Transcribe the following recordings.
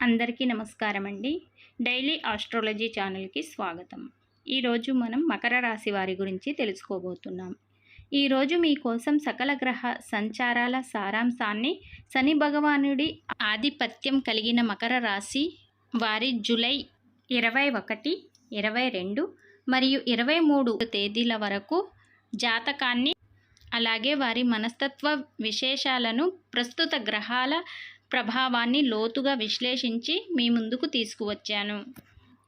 అందరికీ నమస్కారం అండి డైలీ ఆస్ట్రాలజీ ఛానల్కి స్వాగతం. ఈరోజు మనం మకర రాశి వారి గురించి తెలుసుకోబోతున్నాం. ఈరోజు మీకోసం సకల గ్రహ సంచారాల సారాంశాన్ని శని భగవానుడి ఆధిపత్యం కలిగిన మకర రాశి వారి జూలై ఇరవై ఒకటి ఇరవై రెండు మరియు ఇరవై మూడు తేదీల వరకు జాతకాన్ని అలాగే వారి మనస్తత్వ విశేషాలను ప్రస్తుత గ్రహాల ప్రభావాన్ని లోతుగా విశ్లేషించి మీ ముందుకు తీసుకువచ్చాను.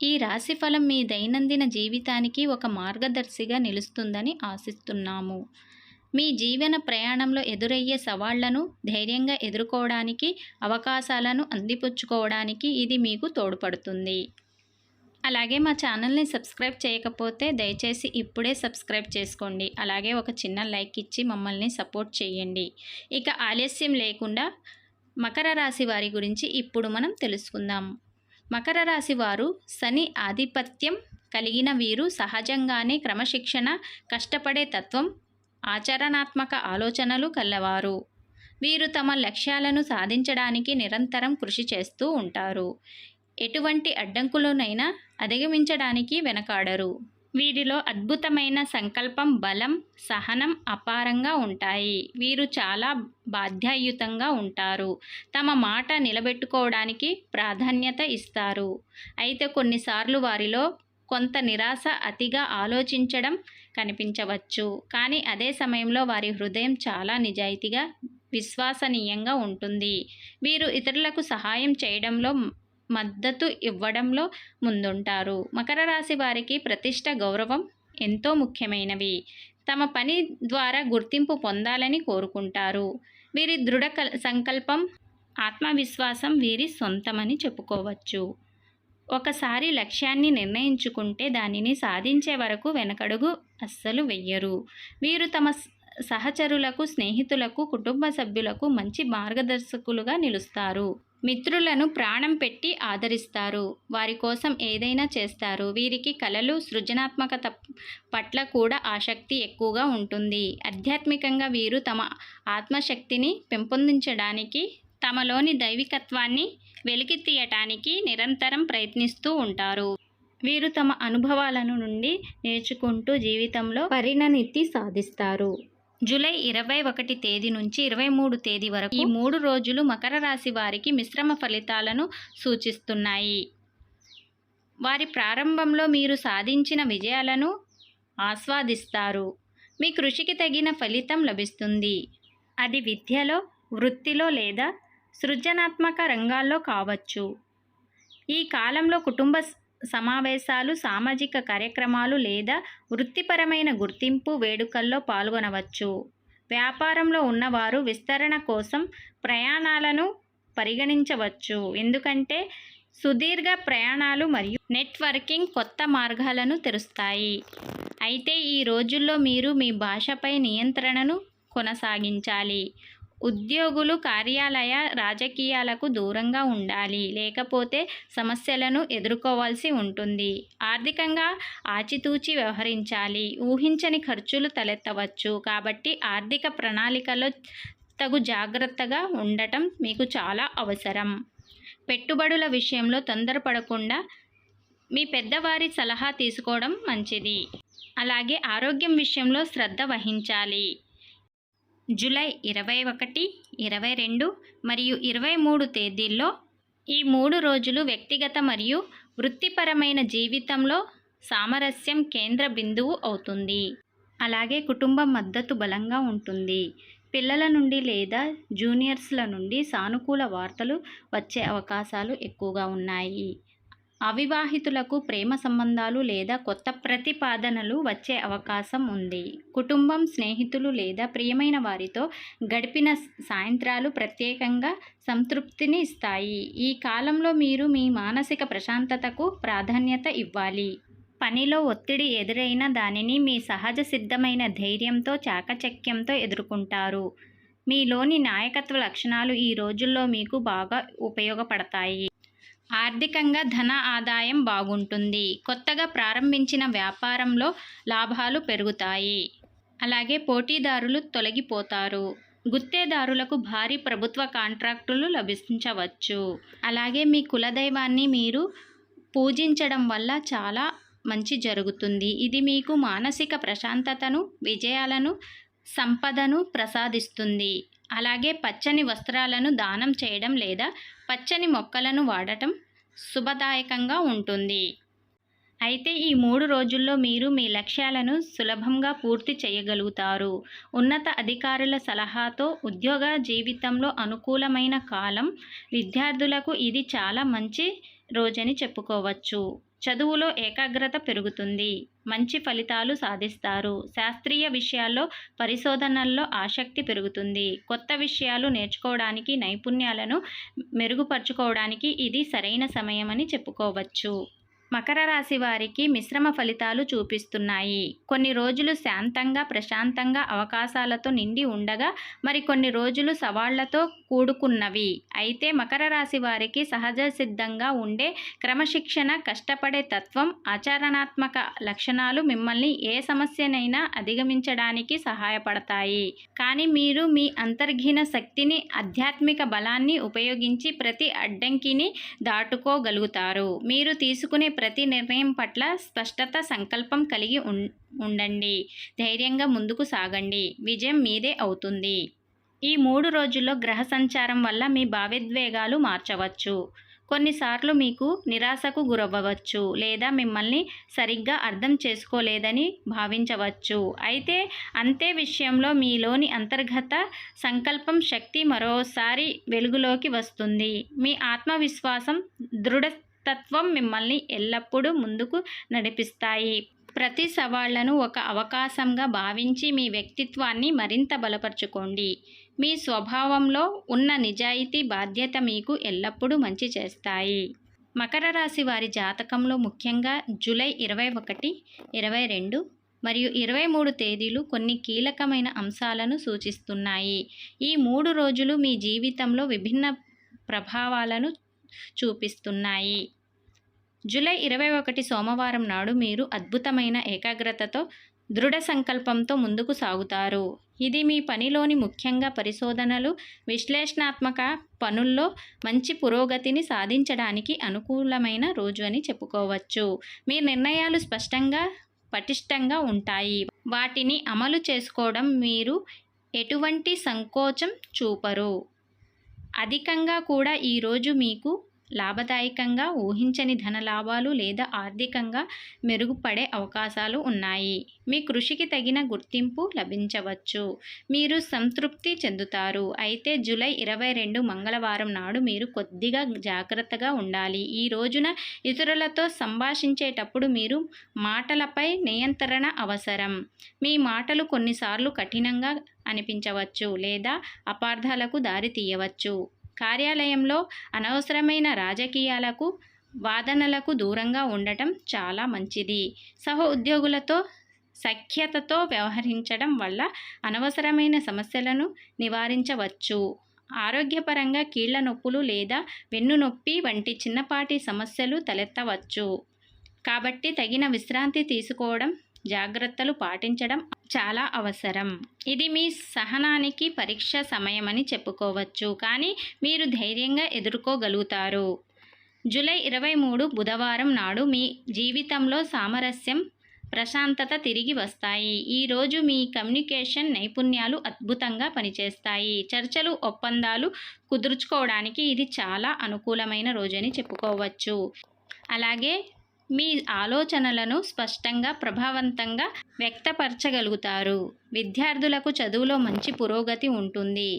ఈ రాశిఫలం మీ దైనందిన జీవితానికి ఒక మార్గదర్శిగా నిలుస్తుందని ఆశిస్తున్నాము. మీ జీవన ప్రయాణంలో ఎదురయ్యే సవాళ్ళను ధైర్యంగా ఎదుర్కోవడానికి అవకాశాలను అందిపుచ్చుకోవడానికి ఇది మీకు తోడ్పడుతుంది. అలాగే మా ఛానల్ని సబ్స్క్రైబ్ చేయకపోతే దయచేసి ఇప్పుడే సబ్స్క్రైబ్ చేసుకోండి. అలాగే ఒక చిన్న లైక్ ఇచ్చి మమ్మల్ని సపోర్ట్ చేయండి. ఇక ఆలస్యం లేకుండా మకర రాశి వారి గురించి ఇప్పుడు మనం తెలుసుకుందాం. మకర రాశి వారు శని ఆధిపత్యం కలిగిన వీరు సహజంగానే క్రమశిక్షణ కష్టపడే తత్వం ఆచరణాత్మక ఆలోచనలు కలవారు. వీరు తమ లక్ష్యాలను సాధించడానికి నిరంతరం కృషి చేస్తూ ఉంటారు. ఎటువంటి అడ్డంకులనైనా అధిగమించడానికి వెనకాడరు. వీరిలో అద్భుతమైన సంకల్పం బలం సహనం అపారంగా ఉంటాయి. వీరు చాలా బాధ్యాయుతంగా ఉంటారు. తమ మాట నిలబెట్టుకోవడానికి ప్రాధాన్యత ఇస్తారు. అయితే కొన్నిసార్లు వారిలో కొంత నిరాశ అతిగా ఆలోచించడం కనిపించవచ్చు. కానీ అదే సమయంలో వారి హృదయం చాలా నిజాయితీగా విశ్వసనీయంగా ఉంటుంది. వీరు ఇతరులకు సహాయం చేయడంలో మద్దతు ఇవ్వడంలో ముందుంటారు. మకర రాశి వారికి ప్రతిష్ట గౌరవం ఎంతో ముఖ్యమైనవి. తమ పని ద్వారా గుర్తింపు పొందాలని కోరుకుంటారు. వీరి దృఢ సంకల్పం ఆత్మవిశ్వాసం వీరి సొంతమని చెప్పుకోవచ్చు. ఒకసారి లక్ష్యాన్ని నిర్ణయించుకుంటే దానిని సాధించే వరకు వెనకడుగు అస్సలు వెయ్యరు. వీరు తమ సహచరులకు స్నేహితులకు కుటుంబ సభ్యులకు మంచి మార్గదర్శకులుగా నిలుస్తారు. మిత్రులను ప్రాణం పెట్టి ఆదరిస్తారు. వారి కోసం ఏదైనా చేస్తారు. వీరికి కళలు సృజనాత్మకత పట్ల కూడా ఆసక్తి ఎక్కువగా ఉంటుంది. ఆధ్యాత్మికంగా వీరు తమ ఆత్మశక్తిని పెంపొందించడానికి తమలోని దైవికత్వాన్ని వెలికి తీయటానికి నిరంతరం ప్రయత్నిస్తూ ఉంటారు. వీరు తమ అనుభవాలను నుండి నేర్చుకుంటూ జీవితంలో పరిణతి సాధిస్తారు. జూలై ఇరవై ఒకటి తేదీ నుంచి ఇరవై మూడు తేదీ వరకు ఈ మూడు రోజులు మకర రాశి వారికి మిశ్రమ ఫలితాలను సూచిస్తున్నాయి. వారి ప్రారంభంలో మీరు సాధించిన విజయాలను ఆస్వాదిస్తారు. మీ కృషికి తగిన ఫలితం లభిస్తుంది. అది విద్యలో వృత్తిలో లేదా సృజనాత్మక రంగాల్లో కావచ్చు. ఈ కాలంలో కుటుంబ సమావేశాలు సామాజిక కార్యక్రమాలు లేదా వృత్తిపరమైన గుర్తింపు వేడుకల్లో పాల్గొనవచ్చు. వ్యాపారంలో ఉన్నవారు విస్తరణ కోసం ప్రయాణాలను పరిగణించవచ్చు. ఎందుకంటే సుదీర్ఘ ప్రయాణాలు మరియు నెట్వర్కింగ్ కొత్త మార్గాలను తెరుస్తాయి. అయితే ఈ రోజుల్లో మీరు మీ భాషపై నియంత్రణను కొనసాగించాలి. ఉద్యోగులు కార్యాలయ రాజకీయాలకు దూరంగా ఉండాలి లేకపోతే సమస్యలను ఎదుర్కోవాల్సి ఉంటుంది. ఆర్థికంగా ఆచితూచి వ్యవహరించాలి. ఊహించని ఖర్చులు తలెత్తవచ్చు. కాబట్టి ఆర్థిక ప్రణాళికలో తగు జాగ్రత్తగా ఉండటం మీకు చాలా అవసరం. పెట్టుబడుల విషయంలో తొందరపడకుండా మీ పెద్దవారి సలహా తీసుకోవడం మంచిది. అలాగే ఆరోగ్యం విషయంలో శ్రద్ధ వహించాలి. జూలై ఇరవై ఒకటి ఇరవై రెండు మరియు ఇరవై మూడు తేదీల్లో ఈ మూడు రోజులు వ్యక్తిగత మరియు వృత్తిపరమైన జీవితంలో సామరస్యం కేంద్ర బిందువు అవుతుంది. అలాగే కుటుంబ మద్దతు బలంగా ఉంటుంది. పిల్లల నుండి లేదా జూనియర్స్ల నుండి సానుకూల వార్తలు వచ్చే అవకాశాలు ఎక్కువగా ఉన్నాయి. అవివాహితులకు ప్రేమ సంబంధాలు లేదా కొత్త ప్రతిపాదనలు వచ్చే అవకాశం ఉంది. కుటుంబం స్నేహితులు లేదా ప్రియమైన వారితో గడిపిన సాయంత్రాలు ప్రత్యేకంగా సంతృప్తిని ఇస్తాయి. ఈ కాలంలో మీరు మీ మానసిక ప్రశాంతతకు ప్రాధాన్యత ఇవ్వాలి. పనిలో ఒత్తిడి ఎదురైన దానిని మీ సహజ సిద్ధమైన ధైర్యంతో చాకచక్యంతో ఎదుర్కొంటారు. మీలోని నాయకత్వ లక్షణాలు ఈ రోజుల్లో మీకు బాగా ఉపయోగపడతాయి. ఆర్థికంగా ధన ఆదాయం బాగుంటుంది. కొత్తగా ప్రారంభించిన వ్యాపారంలో లాభాలు పెరుగుతాయి. అలాగే పోటీదారులు తొలగిపోతారు. గుత్తేదారులకు భారీ ప్రభుత్వ కాంట్రాక్టులు లభించవచ్చు. అలాగే మీ కులదైవాన్ని మీరు పూజించడం వల్ల చాలా మంచి జరుగుతుంది. ఇది మీకు మానసిక ప్రశాంతతను విజయాలను సంపదను ప్రసాదిస్తుంది. అలాగే పచ్చని వస్త్రాలను దానం చేయడం లేదా పచ్చని మొక్కలను వాడటం శుభదాయకంగా ఉంటుంది. అయితే ఈ మూడు రోజుల్లో మీరు మీ లక్ష్యాలను సులభంగా పూర్తి చేయగలుగుతారు. ఉన్నత అధికారుల సలహాతో ఉద్యోగ జీవితంలో అనుకూలమైన కాలం విద్యార్థులకు ఇది చాలా మంచి రోజని చెప్పుకోవచ్చు. చదువులో ఏకాగ్రత పెరుగుతుంది. మంచి ఫలితాలు సాధిస్తారు. శాస్త్రీయ విషయాల్లో పరిశోధనల్లో ఆసక్తి పెరుగుతుంది. కొత్త విషయాలు నేర్చుకోవడానికి నైపుణ్యాలను మెరుగుపరుచుకోవడానికి ఇది సరైన సమయమని చెప్పుకోవచ్చు. మకర రాశి వారికి మిశ్రమ ఫలితాలు చూపిస్తున్నాయి. కొన్ని రోజులు శాంతంగా ప్రశాంతంగా అవకాశాలతో నిండి ఉండగా మరి కొన్ని రోజులు సవాళ్ళతో కూడుకున్నవి. అయితే మకర రాశి వారికి సహజ సిద్ధంగా ఉండే క్రమశిక్షణ కష్టపడే తత్వం ఆచరణాత్మక లక్షణాలు మిమ్మల్ని ఏ సమస్యనైనా అధిగమించడానికి సహాయపడతాయి. కానీ మీరు మీ అంతర్ఘీన శక్తిని ఆధ్యాత్మిక బలాన్ని ఉపయోగించి ప్రతి అడ్డంకిని దాటుకోగలుగుతారు. మీరు తీసుకునే ప్రతి నిర్ణయం పట్ల స్పష్టత సంకల్పం కలిగి ఉం ఉండండి. ధైర్యంగా ముందుకు సాగండి. విజయం మీదే అవుతుంది. ఈ మూడు రోజుల్లో గ్రహ సంచారం వల్ల మీ భావోద్వేగాలు మార్చవచ్చు. కొన్నిసార్లు మీకు నిరాశకు గురవ్వవచ్చు లేదా మిమ్మల్ని సరిగ్గా అర్థం చేసుకోలేదని భావించవచ్చు. అయితే అంతే విషయంలో మీలోని అంతర్గత సంకల్పం శక్తి మరోసారి వెలుగులోకి వస్తుంది. మీ ఆత్మవిశ్వాసం దృఢతత్వం మిమ్మల్ని ఎల్లప్పుడూ ముందుకు నడిపిస్తాయి. ప్రతి సవాళ్ళను ఒక అవకాశంగా భావించి మీ వ్యక్తిత్వాన్ని మరింత బలపరుచుకోండి. మీ స్వభావంలో ఉన్న నిజాయితీ బాధ్యత మీకు ఎల్లప్పుడూ మంచి చేస్తాయి. మకర రాశి వారి జాతకంలో ముఖ్యంగా జూలై ఇరవై ఒకటి ఇరవై రెండు మరియు ఇరవై మూడు తేదీలు కొన్ని కీలకమైన అంశాలను సూచిస్తున్నాయి. ఈ మూడు రోజులు మీ జీవితంలో విభిన్న ప్రభావాలను చూపిస్తున్నాయి. జూలై ఇరవై ఒకటి సోమవారం నాడు మీరు అద్భుతమైన ఏకాగ్రతతో దృఢ సంకల్పంతో ముందుకు సాగుతారు. ఇది మీ పనిలోని ముఖ్యంగా పరిశోధనలు విశ్లేషణాత్మక పనుల్లో మంచి పురోగతిని సాధించడానికి అనుకూలమైన రోజు అని చెప్పుకోవచ్చు. మీ నిర్ణయాలు స్పష్టంగా పటిష్టంగా ఉంటాయి. వాటిని అమలు చేసుకోవడం మీరు ఎటువంటి సంకోచం చూపరు. అధికంగా కూడా ఈరోజు మీకు లాభదాయకంగా ఊహించని ధన లాభాలు లేదా ఆర్థికంగా మెరుగుపడే అవకాశాలు ఉన్నాయి. మీ కృషికి తగిన గుర్తింపు లభించవచ్చు. మీరు సంతృప్తి చెందుతారు. అయితే జూలై ఇరవై రెండు మంగళవారం నాడు మీరు కొద్దిగా జాగ్రత్తగా ఉండాలి. ఈ రోజున ఇతరులతో సంభాషించేటప్పుడు మీరు మాటలపై నియంత్రణ అవసరం. మీ మాటలు కొన్నిసార్లు కఠినంగా అనిపించవచ్చు లేదా అపార్థాలకు దారి తీయవచ్చు కార్యాలయంలో అనవసరమైన రాజకీయాలకు వాదనలకు దూరంగా ఉండటం చాలా మంచిది. సహ ఉద్యోగులతో సఖ్యతతో వ్యవహరించడం వల్ల అనవసరమైన సమస్యలను నివారించవచ్చు. ఆరోగ్యపరంగా కీళ్ళ నొప్పులు లేదా వెన్ను నొప్పి వంటి చిన్నపాటి సమస్యలు తలెత్తవచ్చు. కాబట్టి తగిన విశ్రాంతి తీసుకోవడం జాగ్రత్తలు పాటించడం చాలా అవసరం. ఇది మీ సహనానికి పరీక్ష సమయమని చెప్పుకోవచ్చు. కానీ మీరు ధైర్యంగా ఎదుర్కోగలుగుతారు. జూలై ఇరవై మూడు బుధవారం నాడు మీ జీవితంలో సామరస్యం ప్రశాంతత తిరిగి వస్తాయి. ఈరోజు మీ కమ్యూనికేషన్ నైపుణ్యాలు అద్భుతంగా పనిచేస్తాయి. చర్చలు ఒప్పందాలు కుదుర్చుకోవడానికి ఇది చాలా అనుకూలమైన రోజని చెప్పుకోవచ్చు. అలాగే మీ ఆలోచనలను స్పష్టంగా ప్రభావవంతంగా వ్యక్తపరచగలుగుతారు. విద్యార్థులకు చదువులో మంచి పురోగతి ఉంటుంది.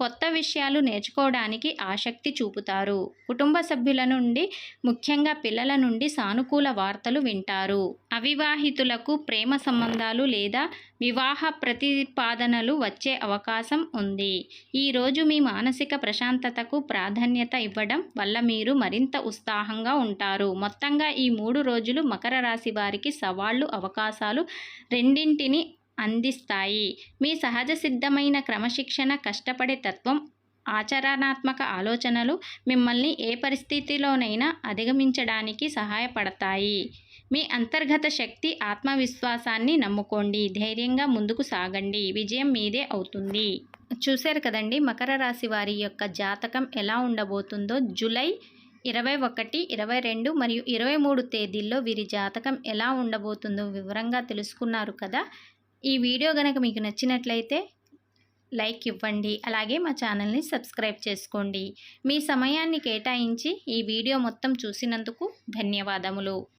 కొత్త విషయాలు నేర్చుకోవడానికి ఆసక్తి చూపుతారు. కుటుంబ సభ్యుల నుండి ముఖ్యంగా పిల్లల నుండి సానుకూల వార్తలు వింటారు. అవివాహితులకు ప్రేమ సంబంధాలు లేదా వివాహ ప్రతిపాదనలు వచ్చే అవకాశం ఉంది. ఈరోజు మీ మానసిక ప్రశాంతతకు ప్రాధాన్యత ఇవ్వడం వల్ల మీరు మరింత ఉత్సాహంగా ఉంటారు. మొత్తంగా ఈ మూడు రోజులు మకర రాశి వారికి సవాళ్ళు అవకాశాలు రెండింటిని అందిస్తాయి. మీ సహజ సిద్ధమైన క్రమశిక్షణ కష్టపడే తత్వం ఆచరణాత్మక ఆలోచనలు మిమ్మల్ని ఏ పరిస్థితిలోనైనా అధిగమించడానికి సహాయపడతాయి. మీ అంతర్గత శక్తి ఆత్మవిశ్వాసాన్ని నమ్ముకోండి. ధైర్యంగా ముందుకు సాగండి. విజయం మీదే అవుతుంది. చూశారు కదండి మకర రాశి వారి యొక్క జాతకం ఎలా ఉండబోతుందో? జూలై ఇరవై ఒకటి ఇరవై రెండు మరియు ఇరవై మూడు తేదీల్లో వీరి జాతకం ఎలా ఉండబోతుందో వివరంగా తెలుసుకున్నారు కదా. ఈ వీడియో కనుక మీకు నచ్చినట్లయితే లైక్ ఇవ్వండి. అలాగే మా ఛానల్ని సబ్స్క్రైబ్ చేసుకోండి. మీ సమయాన్ని కేటాయించి ఈ వీడియో మొత్తం చూసినందుకు ధన్యవాదములు.